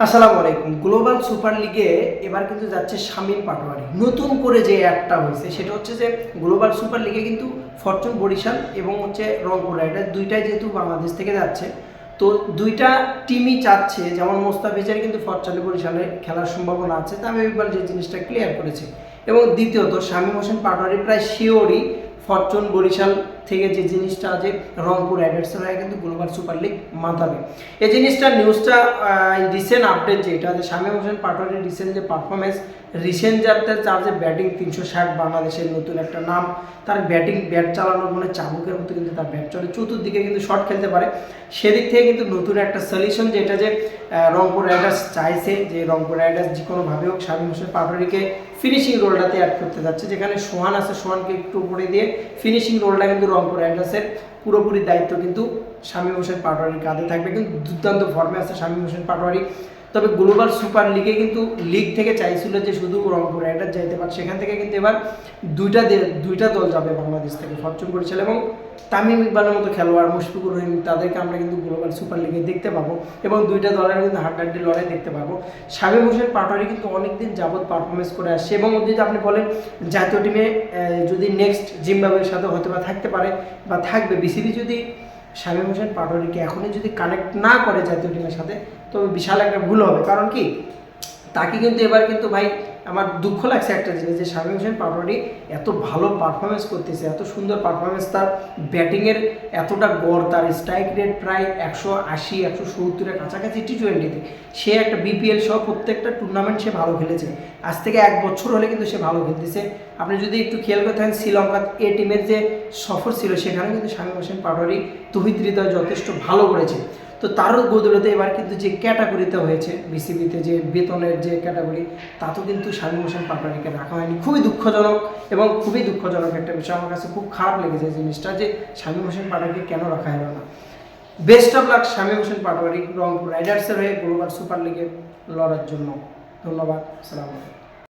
আসসালামু আলাইকুম। Global super লিগে এবার কিন্তু যাচ্ছে শামীম পাটোয়ারি। নতুন করে যে অ্যাডটা হয়েছে, সেটা হচ্ছে যে গ্লোবাল সুপার লিগে কিন্তু ফরচুন, বরিশাল এবং হচ্ছে রংপুর রাইডার দুইটাই যেহেতু বাংলাদেশ থেকে যাচ্ছে, তো দুইটা টিমই চাচ্ছে। যেমন মোস্তাফিজের কিন্তু ফরচুন, বরিশালে খেলার সম্ভাবনা আছে তা আমি এবার যে জিনিসটা ক্লিয়ার করেছি। এবং দ্বিতীয়ত শামীম হোসেন পাটোয়ারি প্রায় শিওরই ফরচুন, বরিশাল থেকে যে জিনিসটা আছে, রংপুর রাইডার্সের হয়ে কিন্তু গ্লোবাল সুপার লিগ মাতাবে এই জিনিসটা নিউজটা রিসেন্ট আপডেট যেটা যে শামীম হোসেন পাটোয়ারির রিসেন্ট যে পারফরমেন্স রিসেন্ট যাতে তার যে ব্যাটিং তিনশো ষাট বাংলাদেশের নতুন একটা নাম। তার ব্যাটিং ব্যাট চালানোর মানে চাবুকের মতো কিন্তু তার ব্যাট চলে। চতুর্দিকে কিন্তু শট খেলতে পারে। সেদিক থেকে কিন্তু নতুন একটা সলিউশন যেটা যে রংপুর রাইডার্স চাইছে যে রংপুর রাইডার্স যে কোনোভাবে হোক শামীম হোসেন পাটোয়ারিকে ফিনিশিং রোলটাতে অ্যাড করতে যাচ্ছে। যেখানে সোহান আছে, সোহানকে একটু উপরে দিয়ে ফিনিশিং রোলটা কিন্তু রংপুর রাইডার্সের পুরোপুরি দায়িত্ব কিন্তু শামীম হোসেন পাটোয়ারির কাঁধে থাকবে। কিন্তু দুর্দান্ত ফর্মে আছে শামীম হোসেন পাটোয়ারি তবে গ্লোবাল সুপার লিগে কিন্তু লিগ থেকে চাইছিল যে শুধু রংপুর রাইডার যাইতে পারে সেখান থেকে কিন্তু এবার দুইটা দুইটা দল যাবে বাংলাদেশ থেকে, ফরচুন বরিশাল এবং তামিম ইকবালের মতো খেলোয়াড় মুশফিকুর রহিম, তাদেরকে আমরা কিন্তু গ্লোবাল সুপার লিগে দেখতে পাবো এবং দুইটা দলের কিন্তু হাড্ডাহাড্ডি লড়াই দেখতে পাবো। শামীম হোসেন, পাটোয়ারি কিন্তু অনেকদিন যাবৎ পারফরমেন্স করে আসছে এবং যদি আপনি বলেন জাতীয় টিমে যদি নেক্সট জিম্বাবুয়ের সাথে হয়তো বা থাকতে পারে বা থাকবে, বিসিবি যদি শামীম হোসেন পাটোয়ারিকে এখনই যদি কানেক্ট না করে জাতীয় টিমের সাথে, তবে বিশাল একটা ভুল হবে। কারণ কি? তাকে কিন্তু এবার কিন্তু ভাই আমার দুঃখ লাগছে একটা জিনিস যে শামীম হোসেন পাটোয়ারি এত ভালো পারফরমেন্স করতেছে, এত সুন্দর পারফরমেন্স তার ব্যাটিংয়ের এতটা গড়, তার স্ট্রাইক রেট প্রায় একশো আশি, একশো সত্তরের কাছাকাছি টি টোয়েন্টিতে সে একটা বিপিএল সহ প্রত্যেকটা টুর্নামেন্ট সে ভালো খেলেছে। আজ থেকে এক বছর হলে কিন্তু সে ভালো খেলতেছে। আপনি যদি একটু খেয়াল করে থাকেন শ্রীলঙ্কা এ টিমের যে সফর ছিল সেখানে কিন্তু শামীম হোসেন পাটোয়ারি তহিদ হৃদয় যথেষ্ট ভালো করেছে। তো তারও বদলতে এবার কিন্তু যে ক্যাটাগরিতে হয়েছে, বিসিবিতে যে বেতনের যে ক্যাটাগরি, তাতেও কিন্তু শামীম হোসেন পাটোয়ারিকে রাখা হয়নি। খুবই দুঃখজনক এবং খুবই দুঃখজনক একটা বিষয়। আমার কাছে খুব খারাপ লেগেছে জিনিসটা যে শামীম হোসেন পাটোয়ারিকে কেন রাখা হলো না। Best of luck Shamim Hossain Patwari, Rangpur রাইডার্সের হয়ে গ্লোবাল সুপার লিগে লড়ার জন্য। ধন্যবাদ। সালাম আলাইকুম।